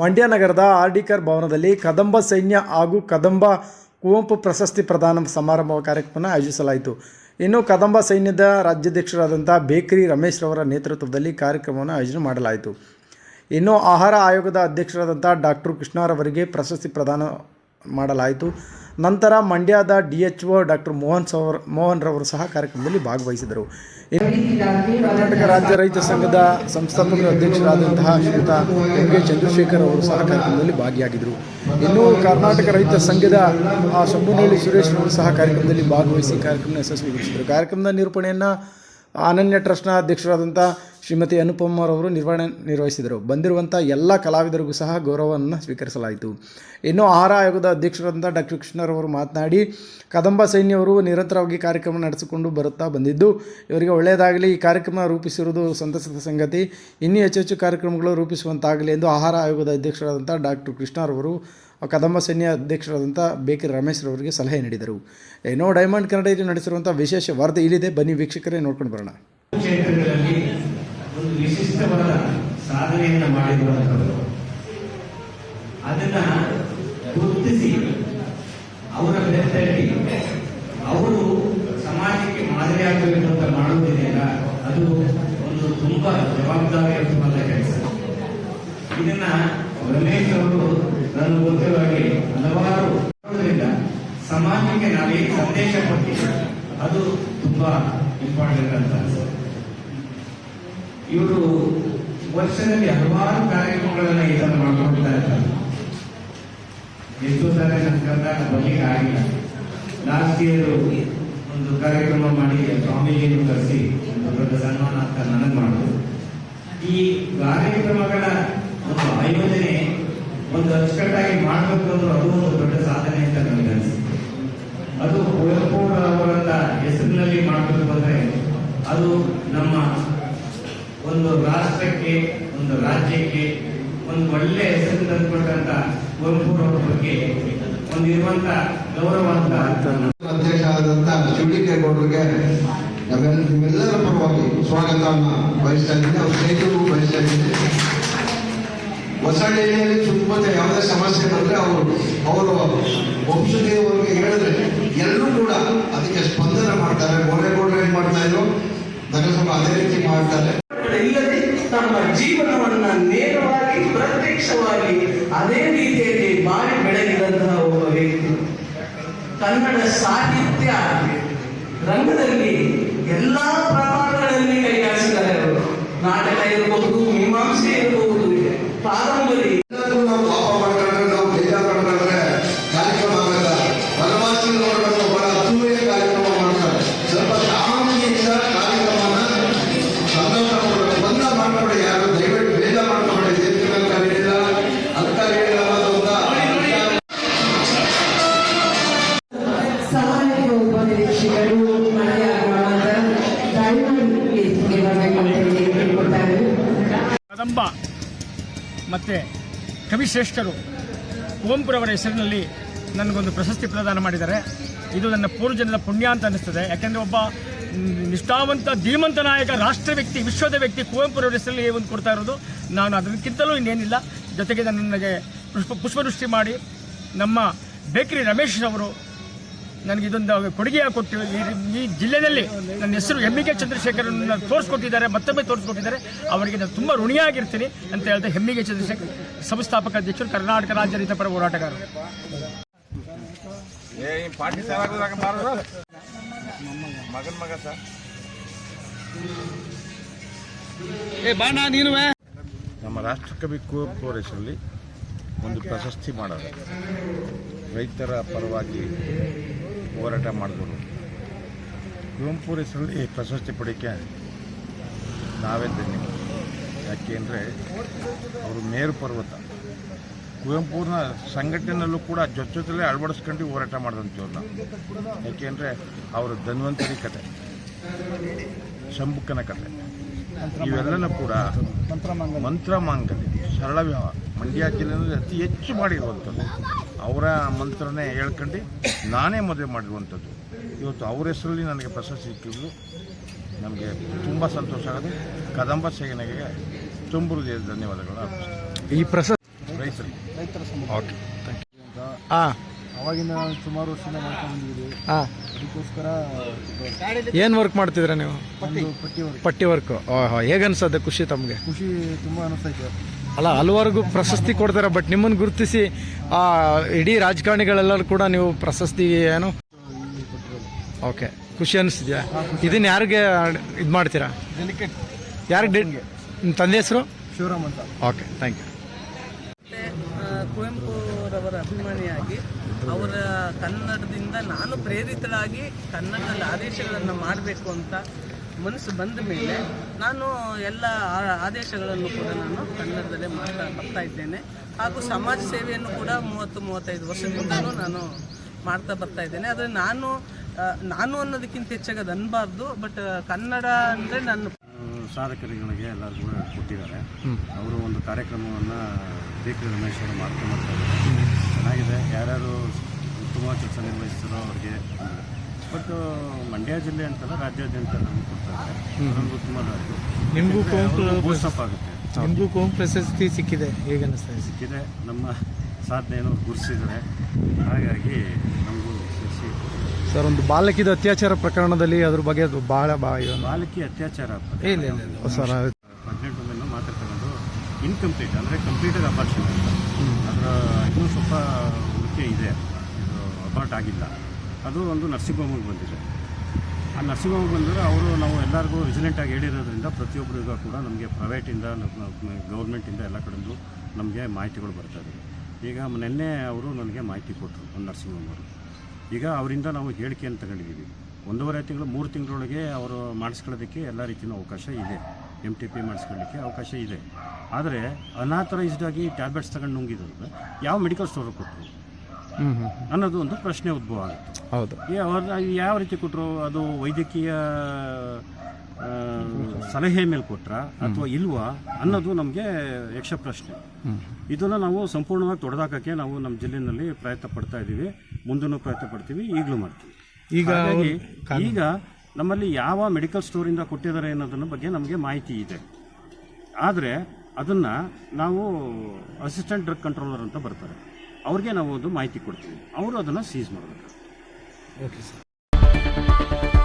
ಮಂಡ್ಯ ನಗರದ ಆರ್ಡಿಕರ್ ಭವನದಲ್ಲಿ ಕದಂಬ ಸೈನ್ಯ ಹಾಗೂ ಕದಂಬ ಕುವೆಂಪು ಪ್ರಶಸ್ತಿ ಪ್ರದಾನ ಸಮಾರಂಭ ಕಾರ್ಯಕ್ರಮವನ್ನು ಆಯೋಜಿಸಲಾಯಿತು. ಇನ್ನು ಕದಂಬ ಸೈನ್ಯದ ರಾಜ್ಯಾಧ್ಯಕ್ಷರಾದಂಥ ಬೇಕರಿ ರಮೇಶ್ ರವರ ನೇತೃತ್ವದಲ್ಲಿ ಕಾರ್ಯಕ್ರಮವನ್ನು ಆಯೋಜನೆ ಮಾಡಲಾಯಿತು. ಇನ್ನು ಆಹಾರ ಆಯೋಗದ ಅಧ್ಯಕ್ಷರಾದಂಥ ಡಾಕ್ಟರ್ ಕೃಷ್ಣರವರಿಗೆ ಪ್ರಶಸ್ತಿ ಪ್ರದಾನ ಮಾಡಲಾಯಿತು. ನಂತರ ಮಂಡ್ಯದ D H O doctor Mohan ಸವರ್ Mohan ರವರು ಸಹ ಕಾರ್ಯಕ್ರಮದಲ್ಲಿ ಭಾಗವಹಿಸಿದರು. ಕರ್ನಾಟಕ ರಾಜ್ಯ ರೈತ ಸಂಘದ ಸಂಸ್ಥಾಪಕ ಅಧ್ಯಕ್ಷರಾದಂತಹ ಶ್ರೀಯುತ ಎಂ ಕೆ ಚಂದ್ರಶೇಖರ್ ಅವರು ಸಹ ಕಾರ್ಯಕ್ರಮದಲ್ಲಿ ಭಾಗಿಯಾಗಿದ್ದರು. ಇನ್ನು ಕರ್ನಾಟಕ ರೈತ ಸಂಘದ ಶಂಭುನಹಳ್ಳಿ ಸುರೇಶ್ ಅವರು ಸಹ ಕಾರ್ಯಕ್ರಮದಲ್ಲಿ ಭಾಗವಹಿಸಿ ಕಾರ್ಯಕ್ರಮ ಯಶಸ್ವಿಗೊಳಿಸಿದರು. ಕಾರ್ಯಕ್ರಮದ ನಿರೂಪಣೆಯನ್ನು ಅನನ್ಯ ಟ್ರಸ್ಟ್ನ ಅಧ್ಯಕ್ಷರಾದಂಥ ಶ್ರೀಮತಿ ಅನುಪಮರವರು ನಿರ್ವಹಣೆ ನಿರ್ವಹಿಸಿದರು. ಬಂದಿರುವಂಥ ಎಲ್ಲ ಕಲಾವಿದರಿಗೂ ಸಹ ಗೌರವವನ್ನು ಸ್ವೀಕರಿಸಲಾಯಿತು. ಇನ್ನು ಆಹಾರ ಆಯೋಗದ ಅಧ್ಯಕ್ಷರಂತ ಡಾಕ್ಟರ್ ಕೃಷ್ಣರವರು ಮಾತನಾಡಿ, ಕದಂಬ ಸೈನ್ಯವರು ನಿರಂತರವಾಗಿ ಕಾರ್ಯಕ್ರಮ ನಡೆಸಿಕೊಂಡು ಬರುತ್ತಾ ಬಂದಿದ್ದು, ಇವರಿಗೆ ಒಳ್ಳೆಯದಾಗಲಿ, ಈ ಕಾರ್ಯಕ್ರಮ ರೂಪಿಸಿರುವುದು ಸಂತಸದ ಸಂಗತಿ. ಇನ್ನೂ ಹೆಚ್ಚು ಹೆಚ್ಚು ಕಾರ್ಯಕ್ರಮಗಳು ರೂಪಿಸುವಂತಾಗಲಿ ಎಂದು ಆಹಾರ ಆಯೋಗದ ಅಧ್ಯಕ್ಷರಾದಂಥ ಡಾಕ್ಟರ್ ಕೃಷ್ಣರವರು ಕದಂಬ ಸೈನ್ಯ ಅಧ್ಯಕ್ಷರಾದಂಥ ಬೇಕರಿ ರಮೇಶ್ ರವರಿಗೆ ಸಲಹೆ ನೀಡಿದರು. ಏನೋ ಡೈಮಂಡ್ ಕನ್ನಡ ಇದು ನಡೆಸಿರುವಂಥ ವಿಶೇಷ ವರದಿ ಇಲ್ಲಿದೆ. ಬನ್ನಿ ವೀಕ್ಷಕರೇ ನೋಡ್ಕೊಂಡು ಬರೋಣ. ವಿಶಿಷ್ಟವಾದ ಸಾಧನೆಯನ್ನು ಮಾಡಿರುವಂಥವರು ಅದನ್ನ ಗುರುತಿಸಿ ಅವರ ಬೆತ್ತಲ್ಲಿ ಅವರು ಸಮಾಜಕ್ಕೆ ಮಾದರಿಯಾಗಬೇಕು ಅಂತ ಮಾಡೋದಿದೆಯಲ್ಲ ಅದು ಒಂದು ತುಂಬಾ ಜವಾಬ್ದಾರಿಯುತವಾದ ಕೆಲಸ ಇದನ್ನ ರಮೇಶ್ ಅವರು ನನ್ನ ಗೊತ್ತಿರುವ ಹಲವಾರು ಸಮಾಜಕ್ಕೆ ನಾವೇ ಸಂದೇಶ ಕೊಟ್ಟಿದ್ದೇವೆ ಅದು ತುಂಬಾ ಇಂಪಾರ್ಟೆಂಟ್ ಅಂತ ಅನ್ಸುತ್ತೆ. ಇವರು ವರ್ಷದಲ್ಲಿ ಹಲವಾರು ಕಾರ್ಯಕ್ರಮಗಳನ್ನ ಈ ತರ ಮಾಡ್ಕೊಳ್ತಾ ಇರ್ತಾರೆ ಎಷ್ಟೋ ಸಲ ನನ್ನ ಕರ್ನಾಟಕ ಆಗಿಲ್ಲ. ಲಾಸ್ಟ್ ಇಯರ್ ಒಂದು ಕಾರ್ಯಕ್ರಮ ಮಾಡಿ ಸ್ವಾಮೀಜಿಯನ್ನು ಕರೆಸಿ ಒಂದು ಸನ್ಮಾನ ಅಂತ ನನಗೆ ಮಾಡಿದ್ರು. ಈ ಕಾರ್ಯಕ್ರಮಗಳ ಒಂದು ಆಯೋಜನೆ ಒಂದು ಅಚ್ಚುಕಟ್ಟಾಗಿ ಮಾಡಬೇಕು ಅಂದ್ರೆ ಅದು ಒಂದು ದೊಡ್ಡ ಸಾಧನೆ ಅಂತ ನನಗೆ ಅನಿಸುತ್ತೆ ಅದು ಕುವೆಂಪು ಅವರ ಹೆಸರಿನಲ್ಲಿ ಮಾಡಬೇಕು ಅಂದ್ರೆ ಅದು ನಮ್ಮ ಒಂದು ರಾಷ್ಟ್ರಕ್ಕೆ ಒಂದು ರಾಜ್ಯಕ್ಕೆ, ಒಂದು ಒಳ್ಳೆ ಹೆಸರು ತಂದುಕೊಟ್ಟಂತ ಕುವೆಂಪು ಅವರ ಬಗ್ಗೆ ಒಂದು ಇರುವಂತ ಗೌರವ ಅಂತ ಅಧ್ಯಕ್ಷ ಆದಂತ ಶಿವಲಿಂಗೇಗೌಡರಿಗೆ ನಮ್ಮೆಲ್ಲ ನಿಮ್ಮೆಲ್ಲರ ಪರವಾಗಿ ಸ್ವಾಗತವನ್ನು ಬಯಸ್ತಾ ಇದ್ದೀನಿ. ಅವ್ರ ಸ್ನೇಹಿತರಿಗೂ ಬಯಸ್ತಾ ಇದ್ದೀನಿ. ಹೊಸಳ್ಳಿಯಲ್ಲಿ ಸುತ್ತಮುತ್ತ ಯಾವುದೇ ಸಮಸ್ಯೆ ಬಂದ್ರೆ ಅವರು ಅವರು ವಂಶದೇವರಿಗೆ ಹೇಳಿದ್ರೆ ಎಲ್ಲರೂ ಕೂಡ ಅದಕ್ಕೆ ಸ್ಪಂದನ ಮಾಡ್ತಾರೆ. ಗೋರೆಗೌಡರು ಏನ್ ಮಾಡ್ತಾ ಇದ್ರು? ನಗರಸಭೆ ಅದೇ ರೀತಿ ಮಾಡ್ತಾರೆ. ತಮ್ಮ ಜೀವನವನ್ನ ನೇರವಾಗಿ ಪ್ರತ್ಯಕ್ಷವಾಗಿ ಅದೇ ರೀತಿಯಲ್ಲಿ ಬಾಳಿ ಬೆಳಗಿದಂತಹ ಒಬ್ಬ ವ್ಯಕ್ತಿ. ಕನ್ನಡ ಸಾಹಿತ್ಯ ರಂಗದಲ್ಲಿ ಎಲ್ಲಾ ಕದಂಬ ಮತ್ತು ಕವಿಶ್ರೇಷ್ಠರು ಕುವೆಂಪುರವರ ಹೆಸರಿನಲ್ಲಿ ನನಗೊಂದು ಪ್ರಶಸ್ತಿ ಪ್ರದಾನ ಮಾಡಿದ್ದಾರೆ. ಇದು ನನ್ನ ಪೂರ್ವಜನದ ಪುಣ್ಯ ಅಂತ ಅನ್ನಿಸ್ತದೆ. ಯಾಕೆಂದರೆ ಒಬ್ಬ ನಿಷ್ಠಾವಂತ, ಧೀಮಂತ ನಾಯಕ, ರಾಷ್ಟ್ರ ವ್ಯಕ್ತಿ, ವಿಶ್ವದ ವ್ಯಕ್ತಿ ಕುವೆಂಪುರವರ ಹೆಸರಲ್ಲಿ ಒಂದು ಕೊಡ್ತಾ ಇರೋದು. ನಾನು ಅದಕ್ಕಿಂತಲೂ ಇನ್ನೇನಿಲ್ಲ. ಜೊತೆಗೆ ನನಗೆ ಪುಷ್ಪ ಪುಷ್ಪವೃಷ್ಟಿ ಮಾಡಿ ನಮ್ಮ ಬೇಕರಿ ರಮೇಶ್ ಅವರು ನನಗೆ ಇದೊಂದು ಕೊಡುಗೆಯಾಗಿ ಕೊಟ್ಟು ಈ- ಜಿಲ್ಲೆಯಲ್ಲಿ ನನ್ನ ಹೆಸರು ಎಂ ಕೆ ಚಂದ್ರಶೇಖರ್ ತೋರಿಸ್ಕೊಟ್ಟಿದ್ದಾರೆ ಮತ್ತೊಮ್ಮೆ ತೋರಿಸ್ಕೊಟ್ಟಿದ್ದಾರೆ. ಅವರಿಗೆ ನಾನು ತುಂಬ ಋಣಿಯಾಗಿರ್ತೀನಿ ಅಂತ ಹೇಳ್ತಾ ಹೆಮ್ಮಿಗೆ ಚಂದ್ರಶೇಖರ್ ಸಂಸ್ಥಾಪಕ ಅಧ್ಯಕ್ಷರು ಕರ್ನಾಟಕ ರಾಜ್ಯ ರೈತ ಪರ ಹೋರಾಟಗಾರರು. ಮಗನ್ ಮಗ ಸರ್. ನಮ್ಮ ರಾಷ್ಟ್ರಕವಿ ಕುವೆಂಪು ಅವರ ಹೆಸರಲ್ಲಿ ಒಂದು ಪ್ರಶಸ್ತಿ ಮಾಡೋದು. ರೈತರ ಪರವಾಗಿ ಹೋರಾಟ ಮಾಡಿದ್ರು ಕುವೆಂಪು ಹೆಸರಲ್ಲಿ ಪ್ರಶಸ್ತಿ ಪಡೆಯೋಕ್ಕೆ ನಾವೇ ಧನ್ಯ ಯಾಕೆಂದರೆ ಅವರು ಮೇರು ಪರ್ವತ. ಕುವೆಂಪುನ ಸಂಘಟನೆಯಲ್ಲೂ ಕೂಡ ಜೊತೆ ಜೊತೆಲೇ ಅಳವಡಿಸ್ಕೊಂಡು ಹೋರಾಟ ಮಾಡಿದಂಥವ್ರು ನಾವು. ಯಾಕೆಂದರೆ ಅವರ ಧನ್ವಂತರಿ ಕತೆ ಶಂಬುಕನ ಕತೆ ಇವೆಲ್ಲನೂ ಕೂಡ ಮಂತ್ರ ಮಾಂಗಲ್ಯ ಸರಳ ವ್ಯವಹಾರ. ಮಂಡ್ಯ ಜಿಲ್ಲೆಯಲ್ಲಿ ಅತಿ ಹೆಚ್ಚು ಮಾಡಿರುವಂಥದ್ದು. ಅವರ ಮಂತ್ರನೇ ಹೇಳ್ಕೊಂಡು ನಾನೇ ಮದುವೆ ಮಾಡಿರುವಂಥದ್ದು. ಇವತ್ತು ಅವ್ರ ಹೆಸರಲ್ಲಿ ನನಗೆ ಪ್ರಶಸ್ತಿ ಸಿಕ್ಕಿದ್ದು. ನಮಗೆ ತುಂಬ ಸಂತೋಷ ಆಗೋದು ಕದಂಬ ಸೇನೆಗೆ ತುಂಬ ಧನ್ಯವಾದಗಳು ಈ ಪ್ರಶಸ್ತಿ ರೈತರಿಗೆ ಓಕೆ ಹಾಂ ಅವಾಗಿಂದ ನಾನು ಸುಮಾರು ವರ್ಷದಿಂದ ಮಾಡ್ಕೊಂಡು ಬಂದಿದ್ದೀವಿ. ಹಾಂ ಅದಕ್ಕೋಸ್ಕರ ಏನು ವರ್ಕ್ ಮಾಡ್ತಿದ್ದೀರಾ ನೀವು? ಪಟ್ಟಿ ವರ್ಕ್ ಪಟ್ಟಿ ವರ್ಕ್ ಓಹೋ ಹೇಗನ್ಸತ್ತೆ ಖುಷಿ ತಮಗೆ? ಖುಷಿ ತುಂಬ ಅನಿಸ್ತೈತೆ ಅಲ್ಲ ಹಲವಾರಿಗೂ ಪ್ರಶಸ್ತಿ ಕೊಡ್ತಾರೆ ಬಟ್ ನಿಮ್ಮನ್ನು ಗುರುತಿಸಿ ಆ, ಇಡೀ ರಾಜಕಾರಣಿಗಳೆಲ್ಲರೂ ಕೂಡ ನೀವು ಪ್ರಶಸ್ತಿ ಏನು? ಓಕೆ ಖುಷಿ ಅನಿಸ್ತಿದ್ಯಾ? ಇದನ್ನ ಯಾರಿಗೆ ಇದು ಮಾಡ್ತೀರಾ? ಯಾರಿಗೆ ಡೇಟ್ ನಿಮ್ಮ ತಂದೆ ಹೆಸರು? ಶಿವರಾಮ್ ಅಂತ. ಓಕೆ ಥ್ಯಾಂಕ್ ಯು ಕುವೆಂಪುರವರ ಅಭಿಮಾನಿಯಾಗಿ ಅವರ ಕನ್ನಡದಿಂದ ನಾನು ಪ್ರೇರಿತಳಾಗಿ ಕನ್ನಡದಲ್ಲಿ ಆದೇಶಗಳನ್ನು ಮಾಡಬೇಕು ಅಂತ ಮನಸ್ಸು ಬಂದ ಮೇಲೆ ನಾನು ಎಲ್ಲ ಆ- ಆದೇಶಗಳನ್ನು ಕೂಡ ನಾನು ಕನ್ನಡದಲ್ಲೇ ಮಾಡ್ತಾ ಬರ್ತಾ ಇದ್ದೇನೆ. ಹಾಗೂ ಸಮಾಜ ಸೇವೆಯನ್ನು ಕೂಡ ಮೂವತ್ತು ಮೂವತ್ತೈದು ವರ್ಷದಿಂದಲೂ ನಾನು ಮಾಡ್ತಾ ಬರ್ತಾ ಇದ್ದೇನೆ. ಆದರೆ ನಾನು ನಾನು ಅನ್ನೋದಕ್ಕಿಂತ ಹೆಚ್ಚಾಗಿ ಅದು ಅನ್ಬಾರ್ದು ಬಟ್ ಕನ್ನಡ ಅಂದರೆ ನನ್ನ ಸಾಧಕರುಗಳಿಗೆ ಎಲ್ಲರಿಗೂ ಕೊಟ್ಟಿದ್ದಾರೆ. ಅವರು ಒಂದು ಕಾರ್ಯಕ್ರಮವನ್ನು ಬೇಕರಿ ರಮೇಶ್ ಅವರು ಮಾಡ್ಕೊಂಡು ಬರ್ತಾ ಇದ್ದಾರೆ. ಚೆನ್ನಾಗಿದೆ. ಯಾರ್ಯಾರು ಉತ್ತಮ ಕೆಲಸ ನಿರ್ವಹಿಸ್ತಾರೋ ಅವ್ರಿಗೆ ಬಟ್ ಮಂಡ್ಯ ಜಿಲ್ಲೆ ಅಂತಲ್ಲ ರಾಜ್ಯಾದ್ಯಂತ ನಮ್ಗೆ ಕೊಡ್ತಾರೆ ಅದೊಂದು ಉತ್ತಮವಾದದ್ದು ನಿಮಗೂ ಬೂಸ್ಟಪ್ ಆಗುತ್ತೆ. ನಿಮಗೂ ಕೋಮ್ ಪ್ರಶಸ್ತಿ ಸಿಕ್ಕಿದೆ ಹೇಗೆ ಅನಿಸ್ತದೆ ಇದೆ? ಸಿಕ್ಕಿದೆ. ನಮ್ಮ ಸಾಧನೆಯನ್ನು ಗುರುತಿಸಿದ್ದಾರೆ ಹಾಗಾಗಿ ನಮಗೂ ಸರ್ ಒಂದು ಬಾಲಕಿದ ಅತ್ಯಾಚಾರ ಪ್ರಕರಣದಲ್ಲಿ ಅದ್ರ ಬಗ್ಗೆ ಅದು ಬಹಳ ಬಾಲಕಿ ಅತ್ಯಾಚಾರ ಇಲ್ಲ ಇಲ್ಲ ಇಲ್ಲ. ಸರ್ ಪ್ರೆಗ್ನೆಂಟ್ ವುಮೆನ್ನು ಮಾತ್ರ ತಗೊಂಡು ಇನ್ಕಂಪ್ಲೀಟ್ ಅಂದರೆ ಕಂಪ್ಲೀಟೆಡ್ ಅಬಾರ್ಷನ್ ಅದರ ಇನ್ನೂ ಸ್ವಲ್ಪ ಉಳಿಕೆ ಇದೆ. ಇದು ಅಬಾರ್ಟ್ ಆಗಿಲ್ಲ. ಅದು ಒಂದು ನರ್ಸಿಂಗ್ ಹೋಮಿಗೆ ಬಂದಿದೆ. ಆ ನರ್ಸಿಂಗ್ ಹೋಮಿಗೆ ಬಂದರೆ ಅವರು ನಾವು ಎಲ್ಲರಿಗೂ ವಿಜಿಲೆಂಟಾಗಿ ಹೇಳಿರೋದ್ರಿಂದ ಪ್ರತಿಯೊಬ್ಬರಿಗೂ ಕೂಡ ನಮಗೆ ಪ್ರೈವೇಟಿಂದ ಗೌರ್ಮೆಂಟಿಂದ ಎಲ್ಲ ಕಡೆಯಿಂದ ನಮಗೆ ಮಾಹಿತಿಗಳು ಬರ್ತಾ ಇದೆ ಈಗ ನಿನ್ನೆ ಅವರು ನನಗೆ ಮಾಹಿತಿ ಕೊಟ್ಟರು ಒಂದು ನರ್ಸಿಂಗ್ ಹೋಮ್ ಈಗ ಅವರಿಂದ ನಾವು ಹೇಳಿಕೆಯನ್ನು ತಗೊಂಡಿದ್ದೀವಿ. ಒಂದೂವರೆ ತಿಂಗಳು, ಮೂರು ತಿಂಗಳೊಳಗೆ ಅವರು ಮಾಡಿಸ್ಕೊಳ್ಳೋದಕ್ಕೆ ಎಲ್ಲ ರೀತಿಯ ಅವಕಾಶ ಇದೆ. ಎಂ ಟಿ ಪಿ ಮಾಡಿಸ್ಕೊಳ್ಳಿಕ್ಕೆ ಅವಕಾಶ ಇದೆ. ಆದರೆ ಅನಾಥರೈಸ್ಡ್ ಆಗಿ ಟ್ಯಾಬ್ಲೆಟ್ಸ್ ತಗೊಂಡು ನುಂಗಿದ್ರೆ. ಯಾವ ಮೆಡಿಕಲ್ ಸ್ಟೋರ್ ಕೊಟ್ಟರು? ಅನ್ನೋದು ಒಂದು ಪ್ರಶ್ನೆ ಉದ್ಭವ ಆಗುತ್ತೆ ಹೌದು. ಯಾವ ರೀತಿ ಕೊಟ್ಟರು ಅದು ವೈದ್ಯಕೀಯ ಸಲಹೆ ಮೇಲೆ ಕೊಟ್ರ ಅಥವಾ ಇಲ್ವಾ ಅನ್ನೋದು ನಮಗೆ ಯಕ್ಷ ಪ್ರಶ್ನೆ. ಇದನ್ನು ನಾವು ಸಂಪೂರ್ಣವಾಗಿ ತೊಡೆದಾಕಕ್ಕೆ ನಾವು ನಮ್ಮ ಜಿಲ್ಲೆಯಲ್ಲಿ ಪ್ರಯತ್ನ ಪಡ್ತಾ ಇದ್ದೀವಿ. ಮುಂದೂ ಪ್ರಯತ್ನ ಪಡ್ತೀವಿ ಈಗಲೂ ಮಾಡ್ತೀವಿ. ಈಗ ಈಗ ನಮ್ಮಲ್ಲಿ ಯಾವ ಮೆಡಿಕಲ್ ಸ್ಟೋರಿಂದ ಕೊಟ್ಟಿದ್ದಾರೆ ಅನ್ನೋದನ್ನ ಬಗ್ಗೆ ನಮಗೆ ಮಾಹಿತಿ ಇದೆ. ಆದರೆ ಅದನ್ನು ನಾವು ಅಸಿಸ್ಟೆಂಟ್ ಡ್ರಗ್ ಕಂಟ್ರೋಲರ್ ಅಂತ ಬರ್ತಾರೆ. ಅವ್ರಿಗೆ ನಾವು ಒಂದು ಮಾಹಿತಿ ಕೊಡ್ತೀವಿ. ಅವರು ಅದನ್ನು ಸೀಸ್ ಮಾಡಬೇಕು. Okay sir